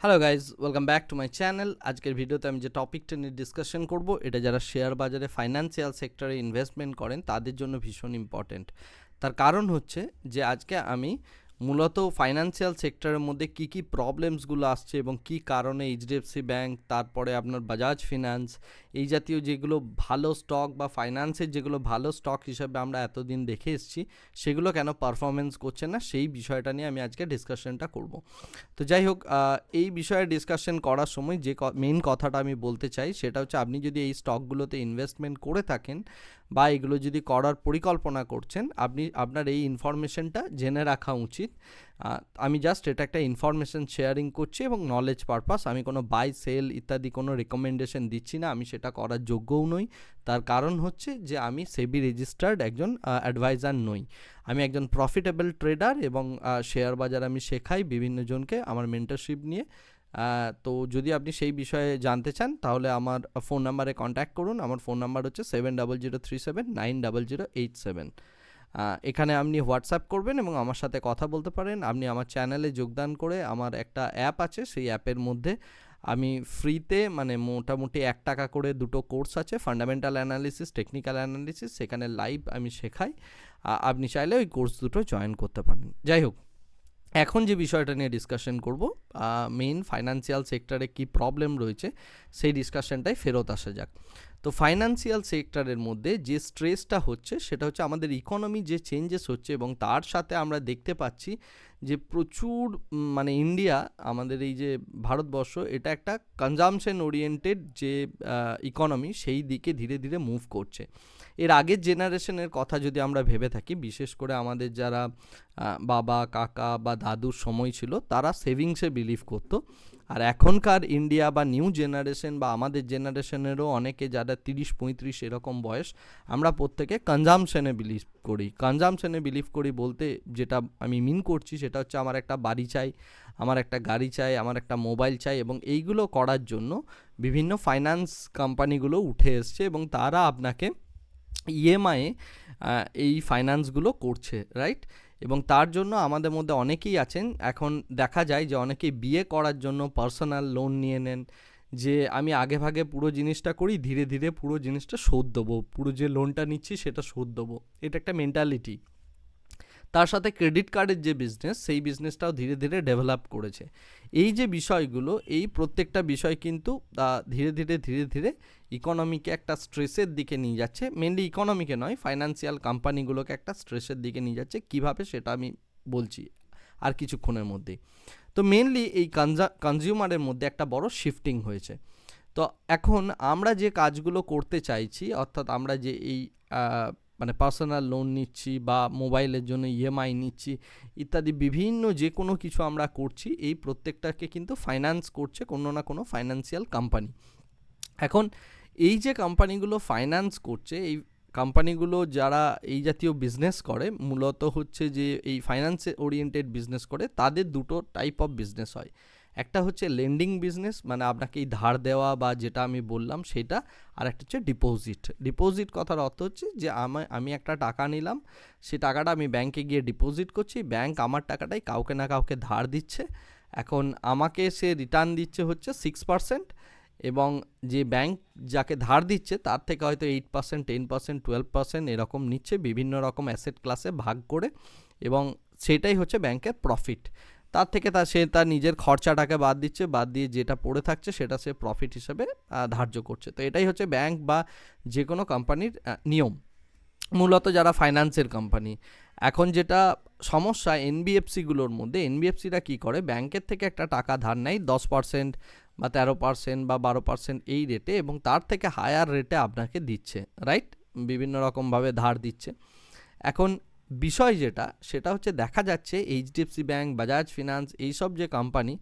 Hello guys welcome back to my channel আজকের ভিডিওতে আমি যে টপিকটা নিয়ে ডিসকাশন করব, এটা যারা শেয়ার বাজারে ফাইন্যান্সিয়াল সেক্টরে ইনভেস্টমেন্ট করেন, তাদের জন্য ভীষণ ইম্পর্ট্যান্ট তার কারণ হচ্ছে যে আজকে আমি মূলত ফাইন্যান্সিয়াল সেক্টরের মধ্যে কী কী প্রবলেমসগুলো আসছে এবং কী কারণে এইচডিএফসি ব্যাংক তারপরে আপনার বাজাজ ফিনান্স এই জাতীয় যেগুলো ভালো স্টক বা ফাইন্যান্সের যেগুলো ভালো স্টক হিসাবে আমরা এতদিন দেখে এসেছি, সেগুলো কেন পারফরমেন্স করছে না, সেই বিষয়টা নিয়ে আমি আজকে ডিসকাশনটা করব। তো যাই হোক এই বিষয়ে ডিসকাশন করার সময় যে মেইন কথাটা আমি বলতে চাই, সেটা হচ্ছে আপনি যদি এই স্টকগুলোতে ইনভেস্টমেন্ট করে থাকেন বা এগুলো যদি করার পরিকল্পনা করছেন, আপনি, আপনার এই ইনফরমেশনটা জেনে রাখা উচিত। আমি জাস্ট এটা একটা ইনফরমেশন শেয়ারিং করছি এবং নলেজ পারপাস আমি কোনো বাই সেল ইত্যাদি কোনো রেকমেন্ডেশন দিচ্ছি না, আমি সেটা করার যোগ্যও নই। তার কারণ হচ্ছে যে আমি সেবি রেজিস্টার্ড একজন অ্যাডভাইজার নই। আমি একজন প্রফিটেবল ট্রেডার এবং শেয়ার বাজার আমি শেখাই বিভিন্ন জনকে আমার মেন্টারশিপ নিয়ে। তো যদি আপনি সেই বিষয়ে জানতে চান, তাহলে আমার ফোন নাম্বারে কন্ট্যাক্ট করুন। আমার ফোন নাম্বার হচ্ছে seven double zero three seven nine double zero eight seven এখানে আপনি হোয়াটসঅ্যাপ করবেন এবং আমার সাথে কথা বলতে পারেন। আপনি আমার চ্যানেলে যোগদান করে আমার একটা অ্যাপ আছে, সেই অ্যাপের মধ্যে আমি ফ্রিতে মানে মোটামুটি এক টাকা করে দুটো কোর্স আছে ফান্ডামেন্টাল অ্যানালিসিস টেকনিক্যাল অ্যানালিসিস সেখানে লাইভ আমি শেখাই। আপনি চাইলে ওই কোর্স দুটো জয়েন করতে পারেন। যাই হোক এখন যে বিষয়টা নিয়ে ডিসকাশন করব মেইন ফাইন্যান্সিয়াল সেক্টরে কি প্রবলেম রয়েছে, সেই ডিসকাশনটাই ফেরত আসা যাক। তো ফাইন্যান্সিয়াল সেক্টরের মধ্যে যে স্ট্রেসটা হচ্ছে, সেটা হচ্ছে আমাদের ইকোনমি যে চেঞ্জেস হচ্ছে এবং তার সাথে আমরা দেখতে পাচ্ছি যে প্রচুর মানে ইন্ডিয়া আমাদের এই যে ভারতবর্ষ, এটা একটা কনজামশন ওরিয়েন্টেড যে ইকোনমি সেই দিকে ধীরে ধীরে মুভ করছে। এর আগের জেনারেশনের কথা যদি আমরা ভেবে থাকি, বিশেষ করে আমাদের যারা বাবা, কাকা বা দাদুর সময় ছিল, তারা সেভিংসে বিলিভ করতো। আর এখনকার ইন্ডিয়া বা নিউ জেনারেশন বা আমাদের জেনারেশনেরও অনেকে যারা তিরিশ, পঁয়ত্রিশ এরকম বয়স, আমরা প্রত্যেকে কনজামশনে বিলিভ করি। কনজামশনে বিলিভ করি বলতে যেটা আমি মিন করছি, সেটা হচ্ছে আমার একটা বাড়ি চাই, আমার একটা গাড়ি চাই, আমার একটা মোবাইল চাই এবং এইগুলো করার জন্য বিভিন্ন ফাইন্যান্স কোম্পানিগুলো উঠে এসছে এবং তারা আপনাকে ইএমআইয়ে এই ফাইন্যান্সগুলো করছে রাইট এবং তার জন্য আমাদের মধ্যে অনেকেই আছেন। এখন দেখা যায় যে অনেকেই বিয়ে করার জন্য পার্সোনাল লোন নিয়ে নেন, যে আমি আগে ভাগে পুরো জিনিসটা করি, ধীরে ধীরে পুরো জিনিসটা শোধ দেবো। পুরো যে লোনটা নিচ্ছি সেটা শোধ দেবো। এটা একটা মেন্টালিটি তার সাথে ক্রেডিট কার্ডের যে বিজনেস সেই বিজনেসটাও ধীরে ধীরে ডেভেলপ করেছে। এই যে বিষয়গুলো, এই প্রত্যেকটা বিষয় কিন্তু ধীরে ধীরে ধীরে ধীরে ইকোনমিকে একটা স্ট্রেসের দিকে নিয়ে যাচ্ছে। মেনলি ইকোনমিকে নয় ফাইন্যান্সিয়াল কোম্পানিগুলোকে একটা স্ট্রেসের দিকে নিয়ে যাচ্ছে। কীভাবে সেটা আমি বলছি আর কিছুক্ষণের মধ্যেই তো মেনলি এই কনজা কনজিউমারের মধ্যে একটা বড় শিফটিং হয়েছে। তো এখন আমরা যে কাজগুলো করতে চাইছি, অর্থাৎ আমরা যে এই মানে পার্সোনাল লোন নিচ্ছি বা মোবাইলের জন্য ইএমআই নিচ্ছি, ইত্যাদি বিভিন্ন যে কোনো কিছু আমরা করছি, এই প্রত্যেকটাকে কিন্তু ফাইন্যান্স করছে কোনো না কোনো ফাইন্যান্সিয়াল কোম্পানি এখন এই যে কোম্পানিগুলো ফাইন্যান্স করছে, এই কোম্পানিগুলো যারা এই জাতীয় বিজনেস করে, মূলত হচ্ছে যে এই ফাইন্যান্স ওরিয়েন্টেড বিজনেস করে, তাদের দুটো টাইপ অফ বিজনেস হয়। একটা হচ্ছে লেন্ডিং বিজনেস মানে আপনাকে এই ধার দেওয়া বা যেটা আমি বললাম সেটা আর একটা হচ্ছে ডিপোজিট ডিপোজিট কথার অর্থ হচ্ছে যে আমি আমি একটা টাকা নিলাম, সেই টাকাটা আমি ব্যাংকে গিয়ে ডিপোজিট করছি ব্যাংক আমার টাকাটাই কাউকে না কাউকে ধার দিচ্ছে। এখন আমাকে সে রিটার্ন দিচ্ছে হচ্ছে সিক্স পার্সেন্ট এবং যে ব্যাংক যাকে ধার দিচ্ছে তার থেকে হয়তো eight percent ten percent twelve percent এরকম নিচ্ছে, বিভিন্ন রকম অ্যাসেট ক্লাসে ভাগ করে এবং সেটাই হচ্ছে ব্যাংকের প্রফিট তার থেকে তা সে তার নিজের খরচাটাকে বাদ দিচ্ছে, বাদ দিয়ে যেটা পড়ে থাকছে সেটা সে প্রফিট হিসেবে ধার্য করছে। তো এটাই হচ্ছে ব্যাংক বা যে কোনো কোম্পানির নিয়ম। মূলত যারা ফাইন্যান্সের কোম্পানি এখন যেটা সমস্যা এনবিএফসিগুলোর মধ্যে এনবিএফসিরা কী করে? ব্যাংকের থেকে একটা টাকা ধার নেয়, দশ পার্সেন্ট বা তেরো পার্সেন্ট বা বারো পার্সেন্ট এই রেটে এবং তার থেকে হায়ার রেটে আপনাকে দিচ্ছে রাইট বিভিন্ন রকমভাবে ধার দিচ্ছে। এখন বিষয় যেটা, সেটা হচ্ছে দেখা যাচ্ছে এইচডিএফসি ব্যাংক, বাজাজ ফিনান্স এইসব যে কোম্পানি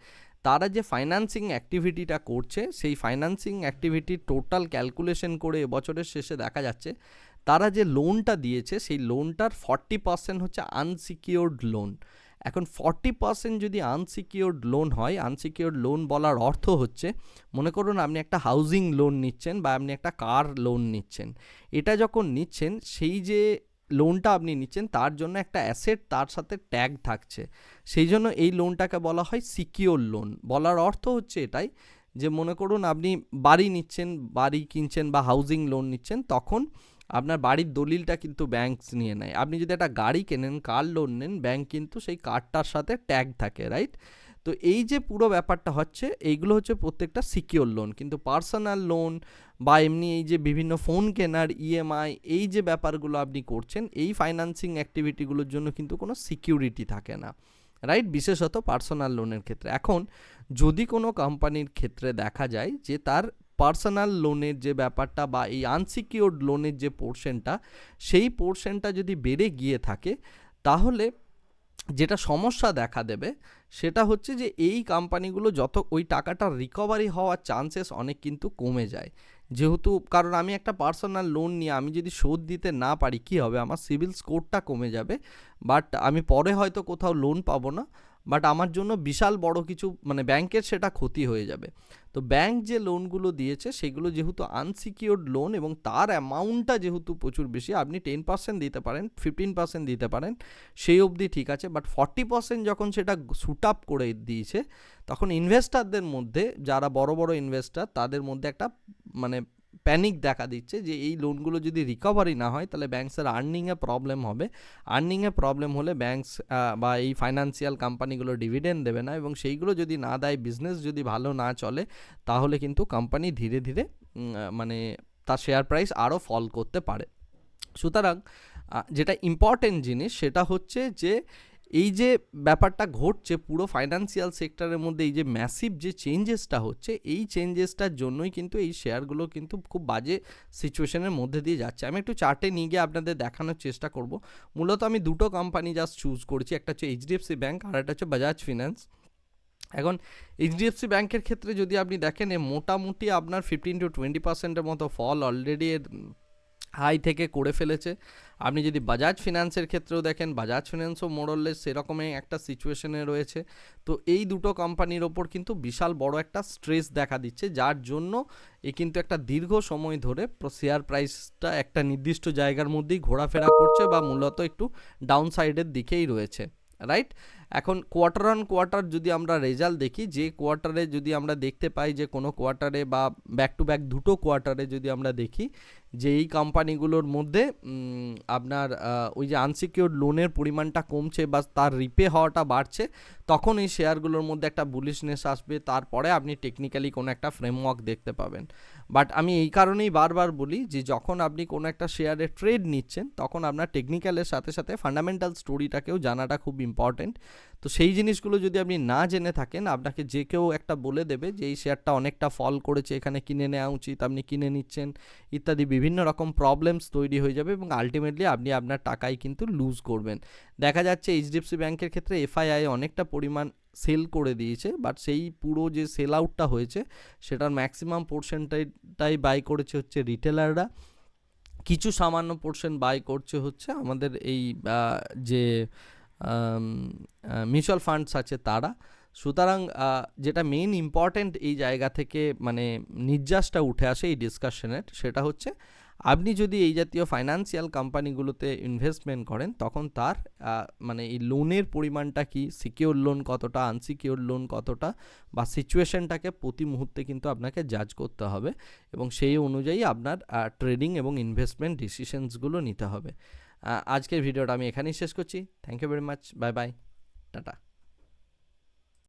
তারা যে ফাইন্যান্সিং অ্যাক্টিভিটিটা করছে, সেই ফাইন্যান্সিং অ্যাক্টিভিটির টোটাল ক্যালকুলেশন করে এবছরের শেষে দেখা যাচ্ছে, তারা যে লোনটা দিয়েছে, সেই লোনটার ফর্টি পার্সেন্ট হচ্ছে আনসিকিওর্ড লোন এখন ফর্টি পার্সেন্ট যদি আনসিকিওর্ড লোন হয় আনসিকিওর্ড লোন বলার অর্থ হচ্ছে, মনে করুন আপনি একটা হাউজিং লোন নিচ্ছেন বা আপনি একটা কার লোন নিচ্ছেন, এটা যখন নিচ্ছেন, সেই যে লোনটা আপনি নিচ্ছেন, তার জন্য একটা অ্যাসেট তার সাথে ট্যাগ থাকছে। সেই জন্য এই লোনটাকে বলা হয় সিকিওর লোন বলার অর্থ হচ্ছে এটাই যে, মনে করুন আপনি বাড়ি নিচ্ছেন, বাড়ি কিনছেন বা হাউজিং লোন নিচ্ছেন, তখন আপনার বাড়ির দলিলটা কিন্তু ব্যাংক নিয়ে নেয়। আপনি যদি একটা গাড়ি কেনেন কার লোন নেন ব্যাংক কিন্তু সেই কারটার সাথে ট্যাগ থাকে রাইট তো এই যে পুরো ব্যাপারটা হচ্ছে, এইগুলো হচ্ছে প্রত্যেকটা সিকিওর লোন কিন্তু পার্সোনাল লোন বা এমনি এই যে বিভিন্ন ফোন কেনার ইএমআই এই যে ব্যাপারগুলো আপনি করছেন, এই ফাইন্যান্সিং অ্যাক্টিভিটিগুলোর জন্য কিন্তু কোনো সিকিউরিটি থাকে না রাইট বিশেষত পার্সোনাল লোনের ক্ষেত্রে। এখন যদি কোনো কোম্পানির ক্ষেত্রে দেখা যায় যে তার পার্সোনাল লোনের যে ব্যাপারটা বা এই আনসিকিউর্ড লোনের যে পোর্শনটা সেই পোর্শনটা যদি বেড়ে গিয়ে থাকে, তাহলে যেটা সমস্যা দেখা দেবে, সেটা হচ্ছে যে এই কোম্পানিগুলো যত, ওই টাকাটা রিকভারি হওয়ার চান্সেস অনেক কিন্তু কমে যায়। যেহেতু, কারণ আমি একটা পার্সোনাল লোন নিয়ে আমি যদি শোধ দিতে না পারি, কী হবে? আমার সিভিল স্কোরটা কমে যাবে বাট আমি পরে হয়তো কোথাও লোন পাবো না। বাট আমার জন্য বিশাল বড় কিছু মানে ব্যাংকের সেটা ক্ষতি হয়ে যাবে। তো ব্যাংক যে লোনগুলো দিয়েছে, সেগুলো যেহেতু আনসিকিউর্ড লোন এবং তার অ্যামাউন্টটা যেহেতু প্রচুর বেশি, আপনি টেন পার্সেন্ট দিতে পারেন ফিফটিন পার্সেন্ট দিতে পারেন, সেই অবধি ঠিক আছে। বাট ফর্টি পার্সেন্ট যখন সেটা শ্যুট আপ করে দিয়েছে, তখন ইনভেস্টারদের মধ্যে, যারা বড় বড় ইনভেস্টার তাদের মধ্যে একটা মানে প্যানিক দেখা দিচ্ছে যে এই লোনগুলো যদি রিকভারি না হয়, তাহলে ব্যাংকসের আর্নিংয়ে প্রবলেম হবে। আর্নিংয়ে প্রবলেম হলে ব্যাংকস বা এই ফাইন্যান্সিয়াল কোম্পানিগুলো ডিভিডেন্ড দেবে না এবং সেইগুলো যদি না দেয় বিজনেস যদি ভালো না চলে, তাহলে কিন্তু কোম্পানি ধীরে ধীরে মানে তার শেয়ার প্রাইস আরও ফল করতে পারে। সুতরাং যেটা ইম্পর্টেন্ট জিনিস সেটা হচ্ছে যে এই যে ব্যাপারটা ঘটছে পুরো ফাইন্যান্সিয়াল সেক্টরের মধ্যে, এই যে ম্যাসিভ যে চেঞ্জেসটা হচ্ছে, এই চেঞ্জেসটার জন্যই কিন্তু এই শেয়ারগুলো কিন্তু খুব বাজে সিচুয়েশনের মধ্যে দিয়ে যাচ্ছে। আমি একটু চার্টে নিয়ে গিয়ে আপনাদের দেখানোর চেষ্টা করব। মূলত আমি দুটো কোম্পানি জাস্ট চুজ করছি, একটা হচ্ছে এইচডিএফসি ব্যাঙ্ক আর একটা হচ্ছে বাজাজ ফিন্যান্স এখন এইচডিএফসি ব্যাংকের ক্ষেত্রে যদি আপনি দেখেন মোটামুটি আপনার ফিফটিন টু টোয়েন্টি পার্সেন্টের মতো ফল অলরেডি এর হাই থেকে করে ফেলেছে। আপনি যদি বাজাজ ফিনান্সের ক্ষেত্রেও দেখেন বাজাজ ফিনান্সও মোড়ললে সেরকমই একটা সিচুয়েশনে রয়েছে। তো এই দুটো কোম্পানির ওপর কিন্তু বিশাল বড় একটা স্ট্রেস দেখা দিচ্ছে, যার জন্য এ কিন্তু একটা দীর্ঘ সময় ধরে শেয়ার প্রাইসটা একটা নির্দিষ্ট জায়গার মধ্যেই ঘোরাফেরা করছে বা মূলত একটু ডাউন সাইডের দিকেই রয়েছে। রাইট এখন কোয়ার্টার অন কোয়ার্টার যদি আমরা রেজাল্ট দেখি, যে কোয়ার্টারে যদি আমরা দেখতে পাই যে কোনো কোয়ার্টারে বা ব্যাক টু ব্যাক দুটো কোয়ার্টারে যদি আমরা দেখি, যে এই কোম্পানিগুলোর মধ্যে আপনার ওই যে আনসিকিউর্ড লোনের পরিমাণটা কমছে বা তার রিপে হওয়াটা বাড়ছে, তখন এই শেয়ারগুলোর মধ্যে একটা বুলিশনেস আসবে। তারপরে আপনি টেকনিক্যালি কোনো একটা ফ্রেমওয়ার্ক দেখতে পাবেন। বাট আমি এই কারণেই বারবার বলি যে যখন আপনি কোনো একটা শেয়ারে ট্রেড নিচ্ছেন, তখন আপনার টেকনিক্যালের সাথে সাথে ফান্ডামেন্টাল স্টোরিটাকেও জানাটা খুব ইম্পর্টেন্ট তো সেই জিনিসগুলো যদি আপনি না জেনে থাকেন, আপনাকে যে কেউ একটা বলে দেবে যে এই শেয়ারটা অনেকটা ফল করেছে, এখানে কিনে নেওয়া উচিত, আপনি কিনে নিচ্ছেন, ইত্যাদি বিভিন্ন রকম প্রবলেমস তৈরি হয়ে যাবে এবং আলটিমেটলি আপনি আপনার টাকাই কিন্তু লুজ করবেন। দেখা যাচ্ছে এইচডিএফসি ব্যাংকের ক্ষেত্রে এফআইআই অনেকটা পরিমাণ সেল করে দিয়েছে বাট সেই পুরো যে সেল আউটটা হয়েছে, সেটার ম্যাক্সিমাম পোর্শনটাই বাই করেছে হচ্ছে রিটেলাররা কিছু সামান্য পোর্শন বাই করছে হচ্ছে আমাদের এই যে মিউচুয়াল ফান্ডস আছে তারা। সুতরাং যেটা মেইন ইম্পর্ট্যান্ট এই জায়গা থেকে মানে নির্যাসটা উঠে আসে এই ডিসকাশনের সেটা হচ্ছে আপনি যদি এই জাতীয় ফাইন্যান্সিয়াল কোম্পানিগুলোতে ইনভেস্টমেন্ট করেন, তখন তার মানে এই লোনের পরিমাণটা কি সিকিওর লোন কতটা আনসিকিওর লোন কতটা, বা সিচুয়েশনটাকে প্রতি মুহূর্তে কিন্তু আপনাকে জাজ করতে হবে এবং সেই অনুযায়ী আপনার ট্রেডিং এবং ইনভেস্টমেন্ট ডিসিশনসগুলো নিতে হবে। আজকের ভিডিওটা আমি এখানেই শেষ করছি। Thank you very much bye bye tata